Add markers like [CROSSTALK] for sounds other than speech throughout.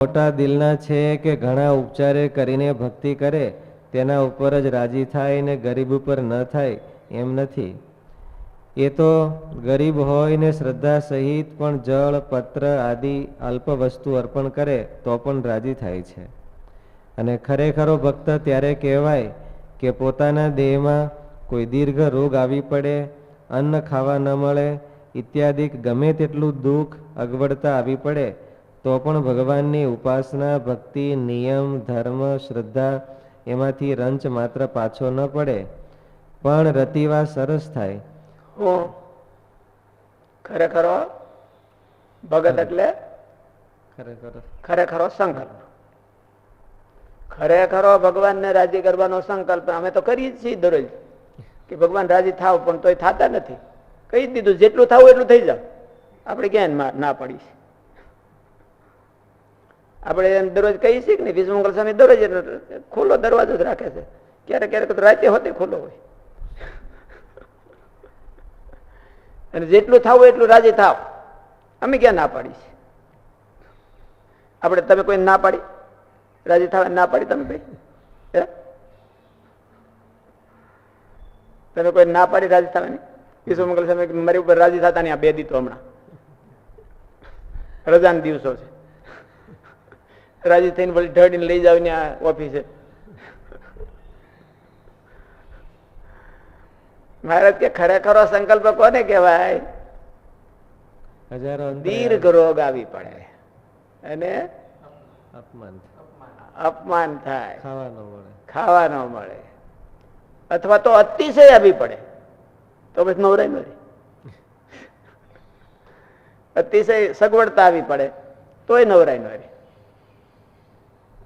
મોટા દિલના છે કે ઘણા ઉપચારે કરીને ભક્તિ કરે, તેના ઉપર જ રાજી થાય ને ગરીબ ઉપર ન થાય, એમ નથી. એ તો ગરીબ હોય ને શ્રદ્ધા સહિત પણ જળ, પત્ર આદિ અલ્પ વસ્તુ અર્પણ કરે, તો પણ રાજી થાય છે. અને ખરેખરો ભક્ત ત્યારે કહેવાય કે પોતાના દેહમાં કોઈ દીર્ઘ રોગ આવી પડે, અન્ન ખાવા ન મળે ઇત્યાદિ ગમે તેટલું દુઃખ, અગવડતા આવી પડે તો પણ ભગવાનની ઉપાસના ભક્તિ નિયમ ધર્મ શ્રદ્ધા એમાંથી રંચ માત્ર પાછો ન પડે. પણ રતિવા સરસ થાય. ખરેખરો ભગત એટલે? ખરેખર. ખરેખરો સંકલ્પ. ખરેખરો ભગવાનને રાજી કરવાનો સંકલ્પ. અમે તો કરીએ જ છીએ દરરોજ. કે ભગવાન રાજી થાવ પણ તોય થતા નથી. કહી દીધું જેટલું થવું એટલું થઈ જાવ. આપણે ક્યાં ના- ના પડી છે આપણે એમ દરરોજ કહીએ છીએ કે નહીં વિષ્ણુમંગલ સ્વામી દરરોજ ખુલ્લો દરવાજો જ રાખે છે. ક્યારેક ક્યારેક તો રાતે હોતે ખુલ્લો હોય. અને જેટલું થવું એટલું રાજી થાવ. અમે ક્યાં ના પાડી છે? આપણે તમે કોઈ ના પાડી? રાજી થાવ ના પાડી તમે ભાઈ? તમે કોઈ ના પાડી રાજી થવાની વિશ્વ મંગલ સામે મારી ઉપર રાજી થતા નહીં, આ બે દીતો હમણાં. રજાના દિવસો છે. રાજી થઈને વળી ઢળીને લઈ જાવ ને આ ઓફિસે મહારાજ કે ખરેખરો સંકલ્પ કોને કહેવાય? હજારો દીર્ઘ રોગ આવી પડે. અને અપમાન અપમાન થાય. ખાવા ન મળે મળે. અથવા તો અતિશય આવી પડે. તો પછી નવરાય મરે. [LAUGHS] અતિશય સગવડતા આવી પડે. તોય નવરાય ન રહે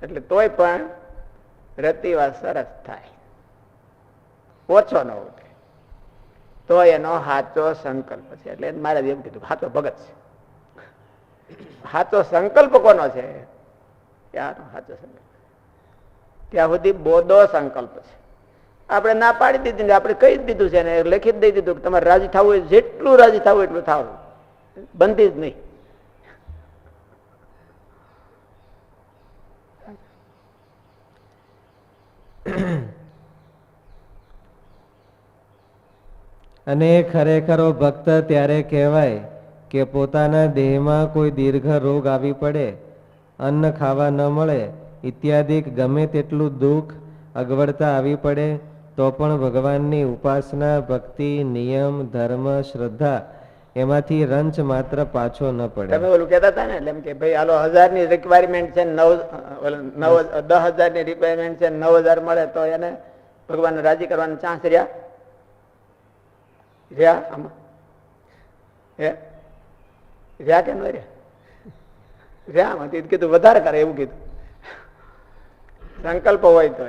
એટલે તોય પણ રતિવા સરસ થાય. ઓછો ન ઉઠે. તો એનો સાચો સંકલ્પ છે. એટલે મારે એમ કીધું સાચો ભગત છે. સાચો સંકલ્પ કોનો છે? ત્યાંનો સાચો સંકલ્પ. ત્યાં સુધી બોધો સંકલ્પ છે. આપણે ના પાડી દીધી ને આપણે કહી દીધું છે ને લખી દઈ દીધું કે તમારે રાજી થવું હોય, જેટલું રાજી થવું એટલું થાવ. બનતી જ નહીં. [CLEARS THROAT] અને ખરેખરો ભક્ત ત્યારે કહેવાય કે પોતાના દેહમાં કોઈ દીર્ઘ રોગ આવી પડે, અન્ન ખાવા ન મળે, ઇત્યાદિ ગમે તેટલું દુઃખ અગવડતા આવી પડે, તો પણ ભગવાનની ઉપાસના, ભક્તિ, નિયમ, ધર્મ, શ્રદ્ધા એમાંથી રંચ માત્ર પાછો ન પડે. તમે ઓલું કહેતા હતા ને એટલે એમ કે ભાઈ આલો હજારની રિક્વાયરમેન્ટ છે નવ નવ દસ હજારની રિક્વાયરમેન્ટ છે નવ હજાર મળે તો એને ભગવાન રાજી કરવાનો ચાન્સ રહ્યા? રહ્યા આમાં? એ રહ્યા કે ન રહ્યા? રહ્યા આમાં? તે કીધું વધારે કરે એવું કીધું. સંકલ્પ હોય તો.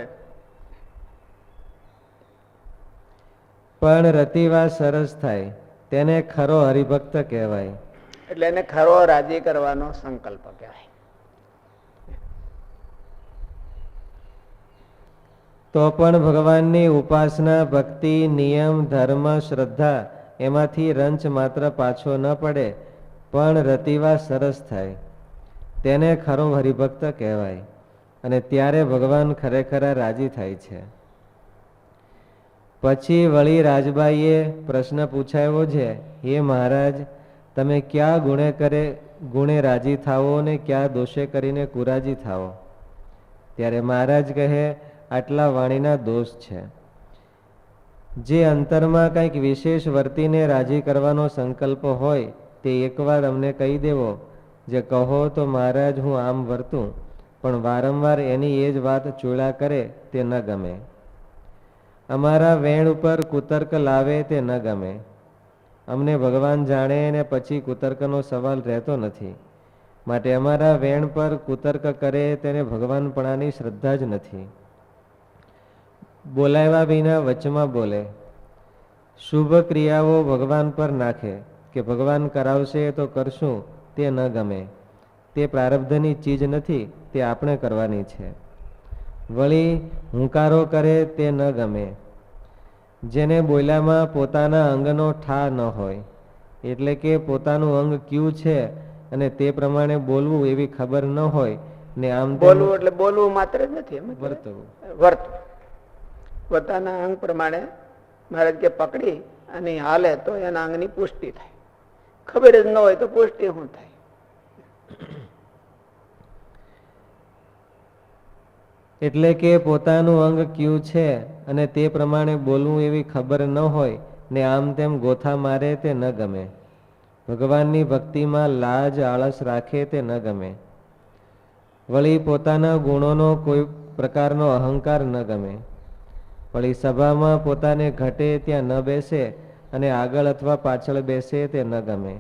પણ રતિવા સરસ થાય. તેને ખરો હરિભક્ત કહેવાય. એટલે એને ખરો રાજી કરવાનો સંકલ્પ કહેવાય. તો પણ ભગવાનની ઉપાસના ભક્તિ નિયમ ધર્મ શ્રદ્ધા એમાંથી રંચ માત્ર પાછો ન પડે પણ રતિવા સરસ થાય. તેને ખરો હરિભક્ત કહેવાય અને ત્યારે ભગવાન ખરેખર રાજી થાય છે. પછી વળી રાજબાઈએ પ્રશ્ન પૂછાયો છે, હે મહારાજ, તમે ક્યાં ગુણે કરે, ગુણે રાજી થાવો ને ક્યાં દોષે કરીને કુરાજી થાવો ત્યારે મહારાજ કહે, આટલા વાણીના દોષ છે. જે અંતરમાં કંઈક વિશેષ વર્તીને રાજી કરવાનો સંકલ્પ હોય, તે એકવાર અમને કહી દેવો. જે કહો તો મહારાજ હું આમ વર્તું, પણ વારંવાર એની એ જ વાત ચૂડા કરે, તે ન ગમે. અમારા વેણ ઉપર કુતર્ક લાવે તે ન ગમે. અમને ભગવાન જાણે ને પછી કુતર્કનો સવાલ રહેતો નથી. માટે અમારા વેણ પર કુતર્ક કરે તેને ભગવાનપણાની શ્રદ્ધા જ નથી. બોલાવ્યા વિના વચમાં બોલે, શુભ ક્રિયાઓ ભગવાન પર નાખે. કે ભગવાન કરાવશે તો કરશું તે ન ગમે. તે પ્રારબ્ધની ચીજ નથી, તે આપણે કરવાની છે. વળી હુંકારો કરે તે ન ગમે. જેને બોલ્યામાં પોતાના અંગનો ઠા ન હોય એટલે કે પોતાનું અંગ કયું છે અને તે પ્રમાણે બોલવું એવી ખબર ન હોય ને આમ બોલવું એટલે બોલવું માત્ર જ નથી વર્તવું વર્તવું. વર્ત. પોતાના અંગ પ્રમાણે મહારાજ કે પકડી અને હાલે તો એના અંગની પુષ્ટિ થાય. ખબર જ ન હોય તો પુષ્ટિ શું થાય? એટલે કે પોતાનું અંગ કયું છે અને તે પ્રમાણે બોલવું એવી ખબર ન હોય, ને આમ તેમ ગોથા મારે તે ન ગમે. ભગવાનની ભક્તિમાં લાજ આળસ રાખે તે ન ગમે. વળી પોતાના ગુણોનો કોઈ પ્રકારનો અહંકાર ન ગમે. વળી સભામાં પોતાને ઘટે ત્યાં ન બેસે અને આગળ અથવા પાછળ બેસે તે ન ગમે.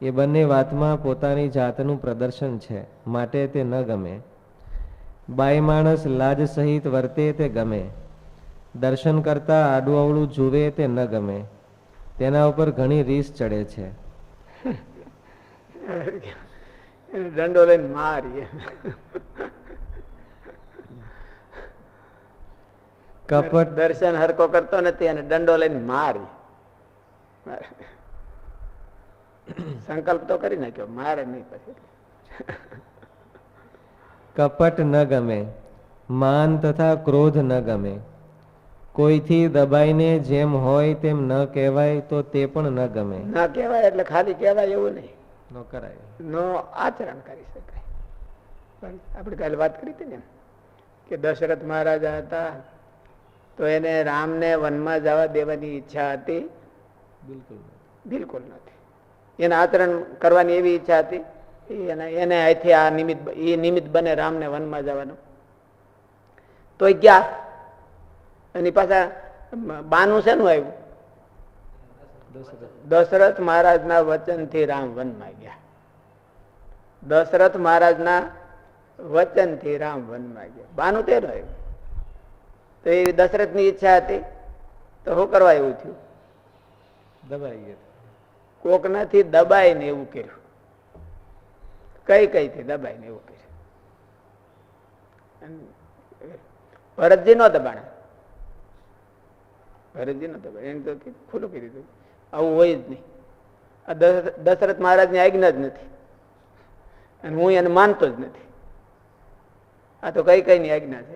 એ બંને વાતમાં પોતાની જાતનું પ્રદર્શન છે, માટે તે ન ગમે. બાઈ માણસ લાજ સહિત વર્તે તે ગમે. દર્શન કરતા આડું અવળું જુએ તે ન ગમે. તેના ઉપર ઘણી રીસ ચડે છે. દંડો લઈને મારીએ. કપટ દર્શન હરકો કરતો નથી અને દંડો લઈને મારી. સંકલ્પ તો કરી નાખ્યો મારે નહીં પછી. કપટ ન ગમે માન તથા ક્રોધ ન ગમે. કોઈથી દબાઈને જેમ હોય તેમ ન કહેવાય તો તે પણ ન ગમે. ના કહેવાય એટલે ખાલી કહેવાય એવું નહીં. ન કરાય. નો આચરણ કરી શકાય. પણ આપણે કાલે વાત કરી હતી ને કે દશરથ મહારાજા હતા તો એને રામને વનમાં જવા દેવાની ઈચ્છા હતી. બિલકુલ બિલકુલ નથી. એને આચરણ કરવાની એવી ઈચ્છા હતી એને એને અહીંથી આ નિમિત્ત એ નિમિત્ત બને રામને વનમાં જવાનું. તો ગયા. એની પાછા બાનું શેનું આવ્યું? દશરથ મહારાજના વચનથી રામ વનમાં ગયા. દશરથ મહારાજના વચનથી રામ વનમાં ગયા. બાનું તેનું આવ્યું. તો એ દશરથની ઈચ્છા હતી. તો શું કરવા એવું થયું? દબાઈ ગયા. કોકનાથી દબાઈને એવું કર્યું. કઈ કઈ થી દબાઈને એવું કર્યું ભરતજી નો દબાણ. ભરતજી નો દબાણ. એને તો ખુલ્લું કરી દીધું. આવું હોય જ નહીં. આ દશ- દશરથ મહારાજની આજ્ઞા જ નથી. અને હું એને માનતો જ નથી. આ તો કઈ કઈ ની આજ્ઞા છે?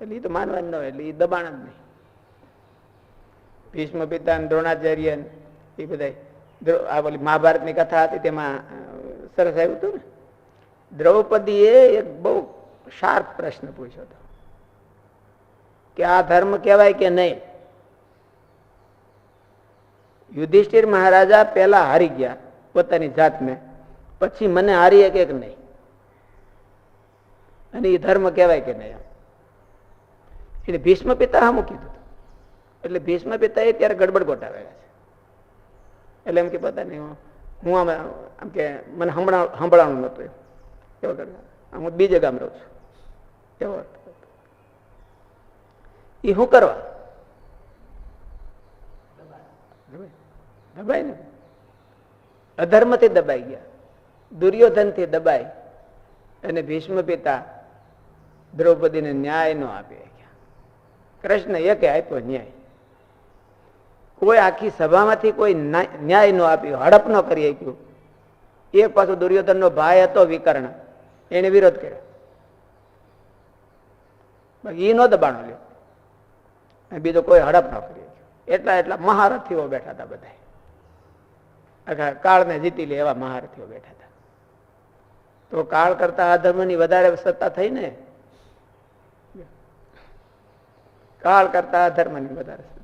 એટલે એ તો માનવાનું ન હોય, એટલે એ દબાણ જ નહીં. ભીષ્મ પિતા દ્રોણાચાર્ય એ બધા આ ઓલી મહાભારતની કથા હતી તેમાં સરસ આવ્યું હતું ને દ્રૌપદીએ એક બહુ શાર્પ પ્રશ્ન પૂછ્યો હતો કે આ ધર્મ કહેવાય કે નહીં? યુધિષ્ઠિર મહારાજા પહેલા હારી ગયા પોતાની જાતને પછી મને હારી એક નહીં. અને એ ધર્મ કહેવાય કે નહીં? એટલે ભીષ્મ પિતા હા મૂકી દીધું એટલે ભીષ્મ પિતાએ ત્યારે ગડબડ ગોટાવેલા છે. એટલે એમ કે પતા નહીં હું- હું આમ આમ કે મને હમણાં સંભળાણું નહોતું એમ. એવો કરતા. હું બીજે ગામ રહું છું એવો એ શું કરવા? દબાય. ને? અધર્મથી દબાઈ ગયા. દુર્યોધનથી દબાઈ. અને ભીષ્મ પિતા દ્રૌપદીને ન્યાય નો આપી કૃષ્ણ એકે આપ્યો ન્યાય. કોઈ આખી સભામાંથી કોઈ ન્યાય ન આપ્યો હડપ ન કરી શક્યું એક પાછો દુર્યોધન નો ભાઈ હતો વિકર્ણ. એને વિરોધ કર્યો. એ નો દબાણો લ્યો. બીજો કોઈ હડપ ન કરી એટલા એટલા મહારથીઓ બેઠા હતા બધા આખા કાળને જીતી લે એવા મહારથીઓ બેઠા હતા. તો કાળ કરતા અધર્મની વધારે સત્તા થઈ ને? કાળ કરતા ધર્મની વધારે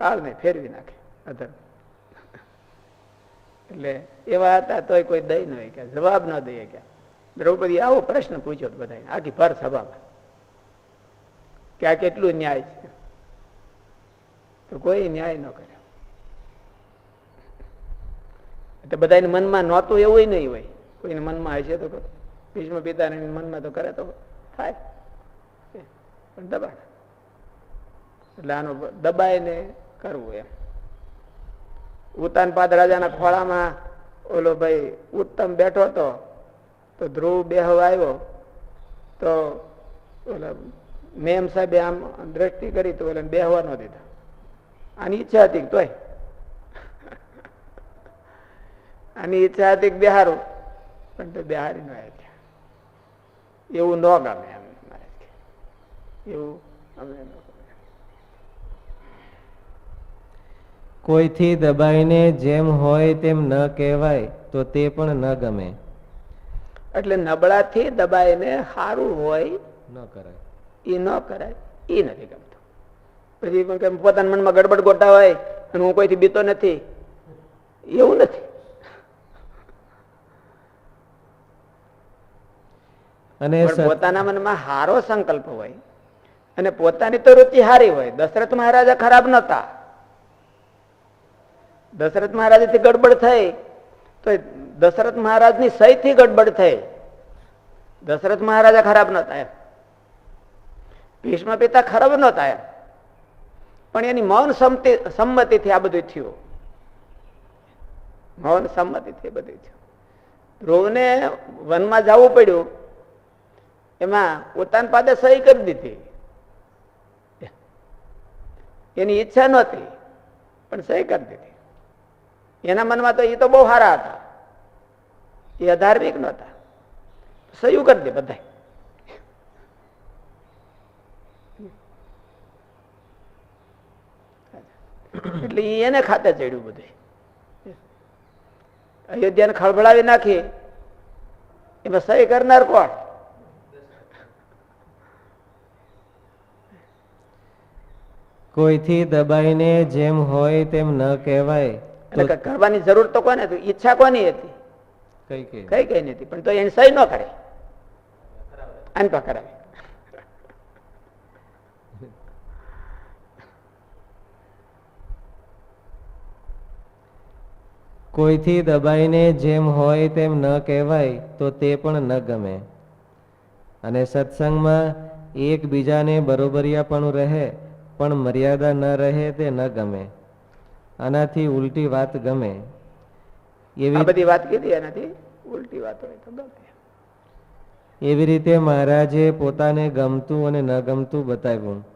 કાળને ફેરવી નાખે અધર્મ. એટલે એવા હતા તોય કોઈ દઈ ન કે જવાબ ન દઈએ કે દ્રૌપદી આવો પ્રશ્ન પૂછ્યો બધા આખી ભર સભામાં. કે આ કેટલું ન્યાય છે? તો કોઈ ન્યાય ન કર્યો એટલે બધાને મનમાં નહોતું એવું નહીં હોય. કોઈને મનમાં હશે તો. ભીષ્મ પિતાને મનમાં તો કરે તો થાય. પણ દબાણ. એટલે આનો દબાઈને કરવું એમ. ઉતાનપાદ રાજાના ખોળામાં ઓલો ભાઈ ઉત્તમ બેઠો હતો, તો ધ્રુવ બેહવા આવ્યો, તો ઓલા મેમ સાહેબે આમ દ્રષ્ટિ કરી તો ઓલા બેહવા ન દીધા. આની ઈચ્છા હતી તોય. આની ઈચ્છા હતી બિહારું, પણ તો બિહારી નો આવ્યા એવું ન ગમે એમ એવું અમને ન ગમે. કોઈથી દબાઈને જેમ હોય તેમ ન કહેવાય તો તે પણ ન ગમે. એટલે નબળાથી દબાઈને સારું હોય ન કરાય. એ ન કરાય એ નથી ગમતું. પછી પોતાના મનમાં ગડબડ ગોટા હોય અને હું કોઈથી બીતો નથી એવું નથી. અને પોતાના મનમાં હારો સંકલ્પ હોય અને પોતાની તો રુચિ હારી હોય દશરથ મહારાજા ખરાબ નતા દશરથ મહારાજથી ગડબડ થઈ તો દશરથ મહારાજની સહી ગડબડ થઈ. દશરથ મહારાજા ખરાબ નતા એમ ભીષ્મ પિતા ખરાબ નતા એમ પણ એની મૌન સંમતિ સંમતિથી આ બધું થયું. મૌન સંમતિથી બધું થયું. ધ્રુવને વનમાં જવું પડ્યું. એમાં પોતાના પાદે સહી કરી દીધી. એની ઈચ્છા નહોતી, પણ સહી કરી દીધી. એના મનમાં તો એ તો બહુ સારા હતા. એ અધાર્મિક નહોતા. સહયું કરી દે બધા એટલે એને ખાતે ચડ્યું બધું અયોધ્યાને ખળભળાવી નાખી. એમાં સહી કરનાર કોણ? કોઈથી દબાઈને જેમ હોય તેમ ન કહેવાય. એટલે કે કરવાની જરૂર તો કોને હતી? ઈચ્છા કોની હતી? કઈ કઈ કઈ નથી પણ તો એને સહી ન કરે આને તો કરાવે કોઈથી દબાઈને જેમ હોય તેમ ન કહેવાય તો તે પણ ન ગમે. અને સત્સંગમાં એકબીજાને બરોબરિયાપણું રહે પણ મર્યાદા ન રહે તે ન ગમે. આનાથી ઉલટી વાત ગમે. એવી બધી વાત કીધી એનાથી? ઉલટી વાતો તો ગમે. એવી રીતે મહારાજે પોતાને ગમતું અને ન ગમતું બતાવ્યું.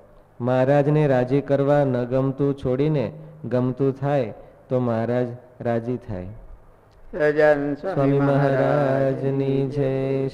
મહારાજને રાજી કરવા ન ગમતું છોડીને ગમતું થાય તો મહારાજ રાજી થાય. સ્વામી મહારાજની જય.